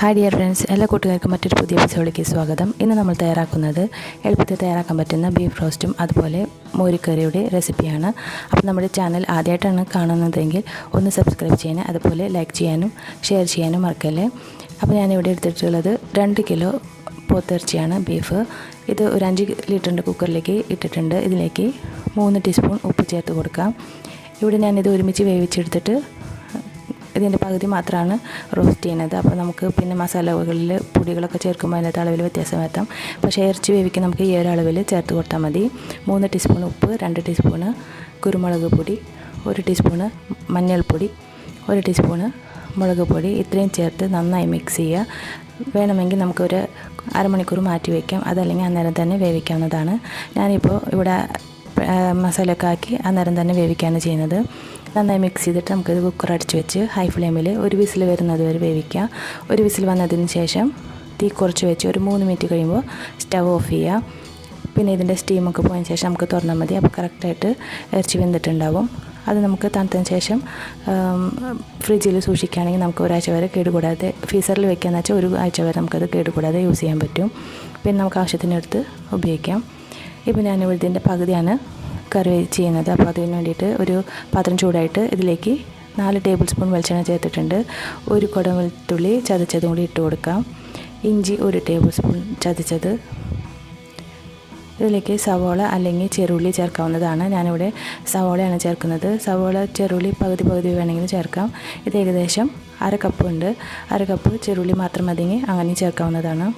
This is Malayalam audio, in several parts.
ഹായ് ഡിയർ ഫ്രണ്ട്സ് എല്ലാ കൂട്ടുകാർക്കും മറ്റൊരു പുതിയ എപ്പിസോഡിലേക്ക് സ്വാഗതം. ഇന്ന് നമ്മൾ തയ്യാറാക്കുന്നത് എളുപ്പത്തിൽ തയ്യാറാക്കാൻ പറ്റുന്ന ബീഫ് റോസ്റ്റും അതുപോലെ മോരിക്കറിയുടെ റെസിപ്പിയാണ് അപ്പോൾ നമ്മുടെ ചാനൽ ആദ്യമായിട്ടാണ് കാണുന്നതെങ്കിൽ ഒന്ന് സബ്സ്ക്രൈബ് ചെയ്യാനും അതുപോലെ ലൈക്ക് ചെയ്യാനും ഷെയർ ചെയ്യാനും മറക്കല്ലേ? അപ്പോൾ ഞാനിവിടെ എടുത്തിട്ടുള്ളത് രണ്ട് കിലോ പോത്തിറച്ചിയാണ് ബീഫ് ഇത് ഒരു അഞ്ച് ലിറ്ററിന്റെ കുക്കറിലേക്ക് ഇട്ടിട്ടുണ്ട്. ഇതിലേക്ക് മൂന്ന് ടീസ്പൂൺ ഉപ്പ് ചേർത്ത് കൊടുക്കാം. ഇവിടെ ഞാനിത് ഒരുമിച്ച് വേവിച്ചെടുത്തിട്ട് ഇതിന്റെ പകുതി മാത്രമാണ് റോസ്റ്റ് ചെയ്യുന്നത്. അപ്പോൾ നമുക്ക് പിന്നെ മസാലകളിൽ പൊടികളൊക്കെ ചേർക്കുമ്പോൾ അതിന്റെ അളവിൽ വ്യത്യാസം വരുത്താം. പക്ഷേ ഇറച്ചി വേവിക്ക് നമുക്ക് ഈ ഒരു അളവിൽ ചേർത്ത് കൊടുത്താൽ മതി. മൂന്ന് ടീസ്പൂൺ ഉപ്പ് രണ്ട് ടീസ്പൂണ് കുരുമുളക് പൊടി ഒരു ടീസ്പൂണ് മഞ്ഞൾപ്പൊടി ഒരു ടീസ്പൂണ് മുളക് പൊടി. ഇത്രയും ചേർത്ത് നന്നായി മിക്സ് ചെയ്യുക. വേണമെങ്കിൽ നമുക്കൊരു അരമണിക്കൂർ മാറ്റി വയ്ക്കാം. അതല്ലെങ്കിൽ അന്നേരം തന്നെ വേവിക്കാവുന്നതാണ്. ഞാനിപ്പോൾ ഇവിടെ മസാലയൊക്കെ ആക്കി അന്നേരം തന്നെ വേവിക്കുകയാണ് ചെയ്യുന്നത്. നന്നായി മിക്സ് ചെയ്തിട്ട് നമുക്കിത് കുക്കർ അടിച്ച് വെച്ച് ഹൈ ഫ്ലെയിമിൽ ഒരു വിസിൽ വരുന്നത് വരെ വേവിക്കുക. ഒരു വിസിൽ വന്നതിന് ശേഷം തീ കുറച്ച് വെച്ച് ഒരു മൂന്ന് മിനിറ്റ് കഴിയുമ്പോൾ സ്റ്റവ് ഓഫ് ചെയ്യുക. പിന്നെ ഇതിന്റെ സ്റ്റീമൊക്കെ പോയതിന് ശേഷം നമുക്ക് തുറന്നാൽ മതി. അപ്പോൾ കറക്റ്റായിട്ട് ഇറച്ചി വെന്തിട്ടുണ്ടാവും. അത് നമുക്ക് തണുത്തതിന് ശേഷം ഫ്രിഡ്ജിൽ സൂക്ഷിക്കുകയാണെങ്കിൽ നമുക്ക് ഒരാഴ്ച വരെ കേടുകൂടാതെ ഫ്രീസറിൽ വെക്കുകയെന്ന് വെച്ചാൽ ഒരു ആഴ്ച വരെ നമുക്കത് കേടുകൂടാതെ യൂസ് ചെയ്യാൻ പറ്റും. പിന്നെ നമുക്ക് ആവശ്യത്തിനെടുത്ത് ഉപയോഗിക്കാം. ഇപ്പോൾ ഞാൻ ഇതിന്റെ പകുതിയാണ് കറി ചെയ്യുന്നത്. അപ്പോൾ അതിന് വേണ്ടിയിട്ട് ഒരു പാത്രം ചൂടായിട്ട് ഇതിലേക്ക് നാല് ടേബിൾ സ്പൂൺ വെളിച്ചെണ്ണ ചേർത്തിട്ടുണ്ട്. ഒരു കുടം വെളുത്തുള്ളി ചതച്ചതും കൂടി ഇട്ട് കൊടുക്കാം. ഇഞ്ചി ഒരു ടേബിൾ സ്പൂൺ ചതച്ചത്. ഇതിലേക്ക് സവോള അല്ലെങ്കിൽ ചെറുള്ളി ചേർക്കാവുന്നതാണ്. ഞാനിവിടെ സവോളയാണ് ചേർക്കുന്നത്. സവോള ചെറുള്ളി പകുതി പകുതി വേണമെങ്കിൽ ചേർക്കാം. ഇത് ഏകദേശം അര കപ്പ് ഉണ്ട്. അര കപ്പ് ചെറുള്ളി മാത്രം മതിങ്ങി അങ്ങനെ ചേർക്കാവുന്നതാണ്.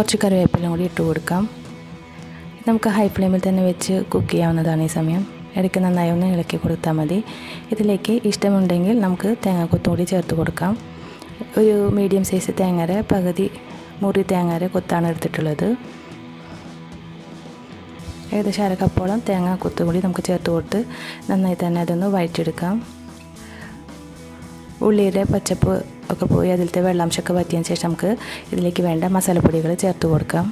കുറച്ച് കറിവേപ്പിലും കൂടി ഇട്ട് കൊടുക്കാം. നമുക്ക് ഹൈ ഫ്ലെയിമിൽ തന്നെ വെച്ച് കുക്ക് ചെയ്യാവുന്നതാണ് ഈ സമയം. ഇടയ്ക്ക് നന്നായി ഒന്ന് ഇളക്കി കൊടുത്താൽ മതി. ഇതിലേക്ക് ഇഷ്ടമുണ്ടെങ്കിൽ നമുക്ക് തേങ്ങാക്കൊത്തും കൂടി ചേർത്ത് കൊടുക്കാം. ഒരു മീഡിയം സൈസ് തേങ്ങര പകുതി മുറി തേങ്ങര കൊത്താണ് എടുത്തിട്ടുള്ളത്. ഏകദേശം അരക്കപ്പോളം കപ്പോളം തേങ്ങ കൊത്തും കൂടി നമുക്ക് ചേർത്ത് കൊടുത്ത് നന്നായി തന്നെ അതൊന്ന് വഴറ്റിയെടുക്കാം. ഉള്ളിയുടെ പച്ചപ്പ് ഒക്കെ പോയി അതിലത്തെ വെള്ളാംശമൊക്കെ വറ്റിയതിന് ശേഷം നമുക്ക് ഇതിലേക്ക് വേണ്ട മസാലപ്പൊടികൾ ചേർത്ത് കൊടുക്കാം.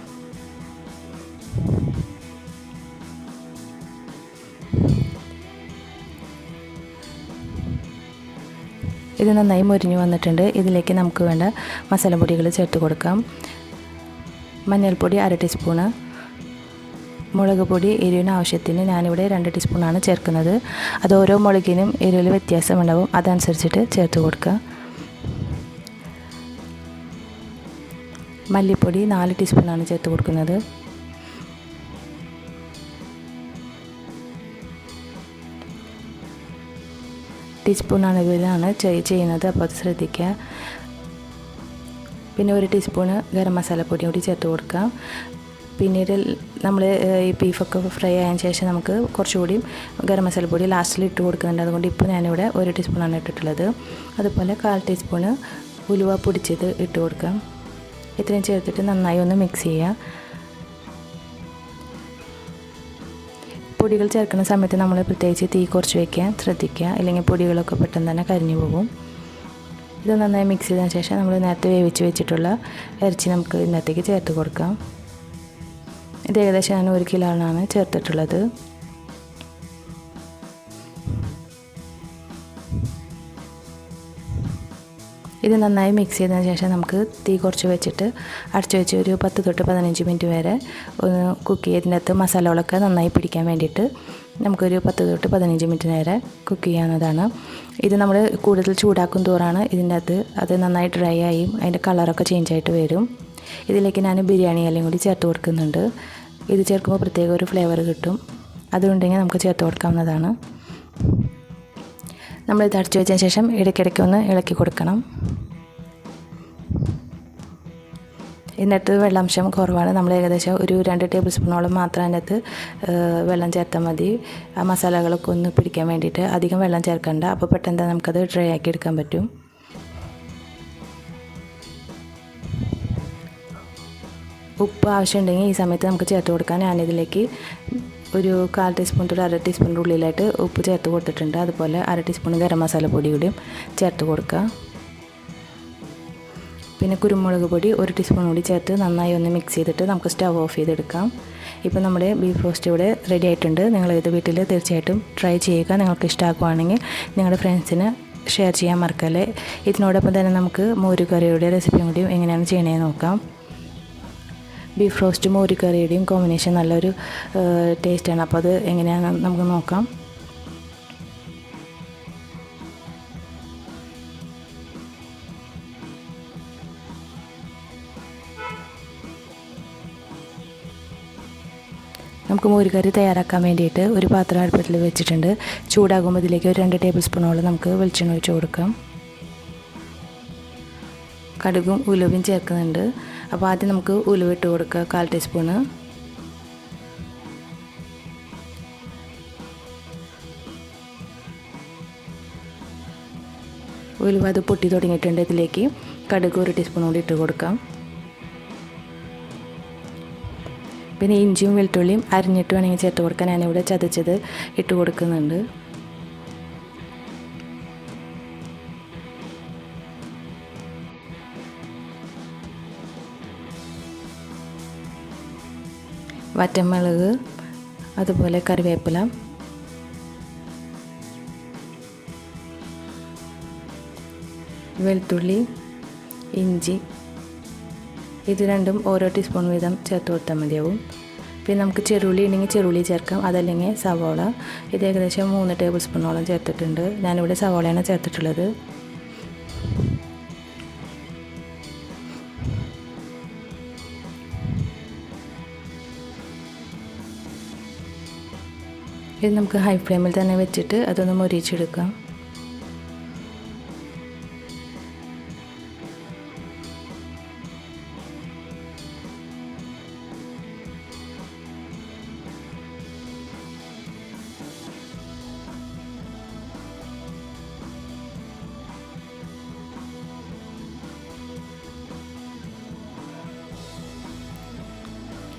ഇത് നന്നായി മുരിഞ്ഞു വന്നിട്ടുണ്ട്. ഇതിലേക്ക് നമുക്ക് വേണ്ട മസാലപ്പൊടികൾ ചേർത്ത് കൊടുക്കാം. മഞ്ഞൾപ്പൊടി അര ടീസ്പൂണ്. മുളക് പൊടി എരിവിന് ആവശ്യത്തിന് ഞാനിവിടെ രണ്ട് ടീസ്പൂണാണ് ചേർക്കുന്നത്. അത് ഓരോ മുളകിനും എരിവിൽ വ്യത്യാസമുണ്ടാവും. അതനുസരിച്ചിട്ട് ചേർത്ത് കൊടുക്കുക. മല്ലിപ്പൊടി നാല് ടീസ്പൂണാണ് ചേർത്ത് കൊടുക്കുന്നത്. ടീസ്പൂൺ അളവിലാണ് ചെയ്യുന്നത് അപ്പോൾ അത് ശ്രദ്ധിക്കുക പിന്നെ ഒരു ടീസ്പൂണ് ഗരം മസാലപ്പൊടി കൂടി ചേർത്ത് കൊടുക്കാം. പിന്നീട് നമ്മൾ ഈ ബീഫൊക്കെ ഫ്രൈ ആയതിനു ശേഷം നമുക്ക് കുറച്ചുകൂടി ഗരം മസാലപ്പൊടി ലാസ്റ്റിൽ ഇട്ട് കൊടുക്കുന്നുണ്ട്. അതുകൊണ്ട് ഇപ്പോൾ ഞാനിവിടെ ഒരു ടീസ്പൂണാണ് ഇട്ടിട്ടുള്ളത്. അതുപോലെ കാൽ ടീസ്പൂണ് ഉലുവ പൊടിച്ചത് ഇട്ട് കൊടുക്കാം. ഇത്രയും ചേർത്തിട്ട് നന്നായി ഒന്ന് മിക്സ് ചെയ്യുക. പൊടികൾ ചേർക്കുന്ന സമയത്ത് നമ്മൾ പ്രത്യേകിച്ച് തീ കുറച്ച് വയ്ക്കാൻ ശ്രദ്ധിക്കുക. അല്ലെങ്കിൽ പൊടികളൊക്കെ പെട്ടെന്ന് തന്നെ കരിഞ്ഞു പോകും. ഇത് നന്നായി മിക്സ് ചെയ്തതിന് ശേഷം നമ്മൾ നേരത്തെ വേവിച്ച് വെച്ചിട്ടുള്ള ഇറച്ചി നമുക്ക് ഇതിനകത്തേക്ക് ചേർത്ത് കൊടുക്കാം. ഇത് ഏകദേശം ഞാൻ ഒരു കിലോണാണ് ചേർത്തിട്ടുള്ളത്. ഇത് നന്നായി മിക്സ് ചെയ്തതിന് ശേഷം നമുക്ക് തീ കുറച്ച് വെച്ചിട്ട് അടച്ചു വെച്ച് ഒരു പത്ത് തൊട്ട് പതിനഞ്ച് മിനിറ്റ് വരെ ഒന്ന് കുക്ക് ചെയ്തതിനകത്ത് മസാലകളൊക്കെ നന്നായി പിടിക്കാൻ വേണ്ടിയിട്ട് നമുക്കൊരു പത്ത് തൊട്ട് പതിനഞ്ച് മിനിറ്റ് നേരെ കുക്ക് ചെയ്യാവുന്നതാണ്. ഇത് നമ്മൾ കൂടുതൽ ചൂടാക്കും തോറാണ് ഇതിന്റെ അകത്ത് അത് നന്നായി ഡ്രൈ ആയി അതിന്റെ കളറൊക്കെ ചേഞ്ച് ആയിട്ട് വരും. ഇതിലേക്ക് ഞാൻ ബിരിയാണി എല്ലാം കൂടി ചേർത്ത് കൊടുക്കുന്നുണ്ട്. ഇത് ചേർക്കുമ്പോൾ പ്രത്യേക ഒരു ഫ്ലേവർ കിട്ടും. അതുണ്ടെങ്കിൽ നമുക്ക് ചേർത്ത് കൊടുക്കാവുന്നതാണ്. നമ്മൾ ഇത് അടച്ചു വെച്ചതിന് ശേഷം ഇടയ്ക്കിടയ്ക്ക് ഒന്ന് ഇളക്കി കൊടുക്കണം. ഇതിനകത്ത് വെള്ളാംശം കുറവാണ്. നമ്മൾ ഏകദേശം ഒരു രണ്ട് ടേബിൾ സ്പൂണോളം മാത്രം അതിനകത്ത് വെള്ളം ചേർത്താൽ മതി. ആ മസാലകളൊക്കെ ഒന്ന് പിടിക്കാൻ വേണ്ടിയിട്ട് അധികം വെള്ളം ചേർക്കണ്ട. അപ്പോൾ പെട്ടെന്ന് നമുക്കത് ഡ്രൈ ആക്കി എടുക്കാൻ പറ്റും. ഉപ്പ് ആവശ്യമുണ്ടെങ്കിൽ ഈ സമയത്ത് നമുക്ക് ചേർത്ത് കൊടുക്കാൻ ഞാനിതിലേക്ക് ഒരു കാൽ ടീസ്പൂൺ തൊട്ട് അര ടീസ്പൂണിന്റെ ഉള്ളിലായിട്ട് ഉപ്പ് ചേർത്ത് കൊടുത്തിട്ടുണ്ട്. അതുപോലെ അര ടീസ്പൂൺ ഗരം മസാല പൊടി കൂടിയും ചേർത്ത് കൊടുക്കുക. പിന്നെ കുരുമുളക് പൊടി ഒരു ടീസ്പൂൺ കൂടി ചേർത്ത് നന്നായി ഒന്ന് മിക്സ് ചെയ്തിട്ട് നമുക്ക് സ്റ്റവ് ഓഫ് ചെയ്തെടുക്കാം. ഇപ്പോൾ നമ്മുടെ ബീഫ് റോസ്റ്റ് ഇവിടെ റെഡി ആയിട്ടുണ്ട്. നിങ്ങൾ ഇത് വീട്ടിൽ തീർച്ചയായിട്ടും ട്രൈ ചെയ്യുക. നിങ്ങൾക്ക് ഇഷ്ടമാക്കുവാണെങ്കിൽ നിങ്ങളുടെ ഫ്രണ്ട്സിന് ഷെയർ ചെയ്യാൻ മറക്കല്ലേ. ഇതിനോടൊപ്പം തന്നെ നമുക്ക് മോരുകറിയുടെ റെസിപ്പിയും കൂടിയും എങ്ങനെയാണ് ചെയ്യണേ നോക്കാം. ബീഫ് റോസ്റ്റും മോരുകറിയുടെയും കോമ്പിനേഷൻ നല്ലൊരു ടേസ്റ്റാണ്. അപ്പോൾ അത് എങ്ങനെയാണെന്ന് നമുക്ക് നോക്കാം. നമുക്ക് മോരിക്കറി തയ്യാറാക്കാൻ വേണ്ടിയിട്ട് ഒരു പാത്രം അടുപ്പത്തിൽ വെച്ചിട്ടുണ്ട്. ചൂടാകുമ്പോൾ ഇതിലേക്ക് ഒരു രണ്ട് ടേബിൾ സ്പൂണോളം നമുക്ക് വെളിച്ചെണ്ണ ഒഴിച്ച് കൊടുക്കാം. കടുകും ഉലുവും ചേർക്കുന്നുണ്ട്. അപ്പോൾ ആദ്യം നമുക്ക് ഉലുവ ഇട്ട് കൊടുക്കുക കാൽ ടീസ്പൂണ്. ഉലുവ അത് പൊട്ടി തുടങ്ങിയിട്ടുണ്ട്. ഇതിലേക്ക് കടുക് ഒരു ടീസ്പൂൺ കൂടി ഇട്ട് കൊടുക്കാം. പിന്നെ ഇഞ്ചിയും വെളുത്തുള്ളിയും അരിഞ്ഞിട്ട് വേണമെങ്കിൽ ചേർത്ത് കൊടുക്കാൻ ഞാനിവിടെ ചതച്ചത് ഇട്ട് കൊടുക്കുന്നുണ്ട്. വറ്റമുളക് അതുപോലെ കറിവേപ്പില. വെളുത്തുള്ളി ഇഞ്ചി. ഇത് രണ്ടും ഓരോ ടീസ്പൂൺ വീതം ചേർത്ത് കൊടുത്താൽ മതിയാവും. പിന്നെ നമുക്ക് ചെറുള്ളി ഉണ്ടെങ്കിൽ ചെറുള്ളി ചേർക്കാം. അതല്ലെങ്കിൽ സവോള. ഇത് ഏകദേശം മൂന്ന് ടേബിൾ സ്പൂണോളം ചേർത്തിട്ടുണ്ട്. ഞാനിവിടെ സവോളയാണ് ചേർത്തിട്ടുള്ളത്. ഇത് നമുക്ക് ഹൈ ഫ്ലെയിമിൽ തന്നെ വെച്ചിട്ട് അതൊന്ന് മൊരിച്ചെടുക്കാം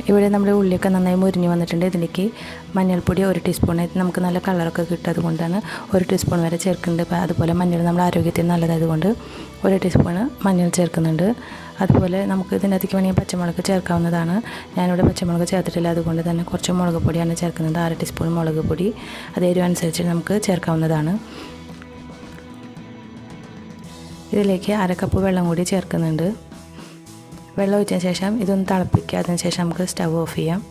ഇവിടെ നമ്മുടെ ഉള്ളിയൊക്കെ നന്നായി മുരിഞ്ഞ് വന്നിട്ടുണ്ട്. ഇതിലേക്ക് മഞ്ഞൾപ്പൊടി ഒരു ടീസ്പൂൺ നമുക്ക് നല്ല കളറൊക്കെ കിട്ടും കൊണ്ടാണ് ഒരു ടീസ്പൂൺ വരെ ചേർക്കുന്നുണ്ട്. അതുപോലെ മഞ്ഞൾ നമ്മുടെ ആരോഗ്യത്തിന് നല്ലതായതുകൊണ്ട് ഒരു ടീസ്പൂൺ മഞ്ഞൾ ചേർക്കുന്നുണ്ട്. അതുപോലെ നമുക്ക് ഇതിനകത്തേക്ക് വേണമെങ്കിൽ പച്ചമുളക് ചേർക്കാവുന്നതാണ്. ഞാനിവിടെ പച്ചമുളക് ചേർത്തിട്ടില്ല. അതുകൊണ്ട് തന്നെ കുറച്ച് മുളക് പൊടിയാണ് ചേർക്കുന്നത്. അര ടീസ്പൂൺ മുളക് പൊടി. അത് എരിവ് അനുസരിച്ച് നമുക്ക് ചേർക്കാവുന്നതാണ്. ഇതിലേക്ക് അര കപ്പ് വെള്ളം കൂടി ചേർക്കുന്നുണ്ട്. വെള്ളം ഒഴിച്ചതിന് ശേഷം ഇതൊന്ന് തിളപ്പിക്കുക. അതിന് ശേഷം നമുക്ക് സ്റ്റവ് ഓഫ് ചെയ്യാം.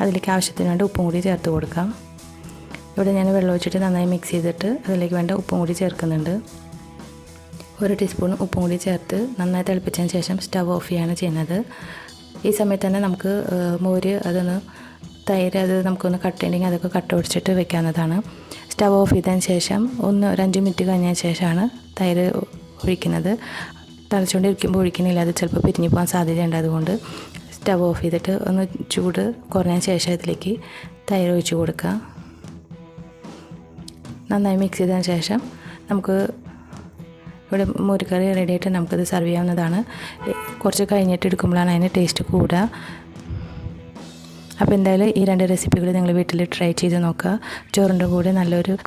അതിലേക്ക് ആവശ്യത്തിന് വേണ്ട ഉപ്പും കൂടി ചേർത്ത് കൊടുക്കാം. ഇവിടെ ഞാൻ വെള്ളം ഒഴിച്ചിട്ട് നന്നായി മിക്സ് ചെയ്തിട്ട് അതിലേക്ക് വേണ്ട ഉപ്പും കൂടി ചേർക്കുന്നുണ്ട്. ഒരു ടീസ്പൂൺ ഉപ്പും കൂടി ചേർത്ത് നന്നായി തിളപ്പിച്ചതിന് ശേഷം സ്റ്റവ് ഓഫ് ചെയ്യാണ് ചെയ്യുന്നത്. ഈ സമയത്ത് തന്നെ നമുക്ക് മോര് അതൊന്ന് തൈര് അത് നമുക്കൊന്ന് കട്ട് ചെയ്യണമെങ്കിൽ അതൊക്കെ കട്ട് ഒടിച്ചിട്ട് വെക്കാവുന്നതാണ്. സ്റ്റവ് ഓഫ് ചെയ്തതിന് ശേഷം ഒന്ന് ഒരു അഞ്ച് മിനിറ്റ് കഴിഞ്ഞതിന് ശേഷമാണ് തൈര് ഒഴിക്കുന്നത്. തിളച്ചുകൊണ്ടിരിക്കുമ്പോൾ ഒഴിക്കണില്ല അത് ചിലപ്പോൾ പിരിഞ്ഞു പോകാൻ സാധ്യതയുണ്ട്. അതുകൊണ്ട് സ്റ്റവ് ഓഫ് ചെയ്തിട്ട് ഒന്ന് ചൂട് കുറഞ്ഞതിന് ശേഷം അതിലേക്ക് തൈര് ഒഴിച്ചു കൊടുക്കുക. നന്നായി മിക്സ് ചെയ്തതിന് ശേഷം നമുക്ക് ഇവിടെ മോരുകറി റെഡി ആയിട്ട് നമുക്കത് സെർവ് ചെയ്യാവുന്നതാണ്. കുറച്ച് കഴിഞ്ഞിട്ട് എടുക്കുമ്പോഴാണ് അതിന് ടേസ്റ്റ് കൂടുക. അപ്പോൾ എന്തായാലും ഈ രണ്ട് റെസിപ്പികൾ നിങ്ങൾ വീട്ടിൽ ട്രൈ ചെയ്ത് നോക്കുക. ചോറിന്റെ കൂടെ നല്ലൊരു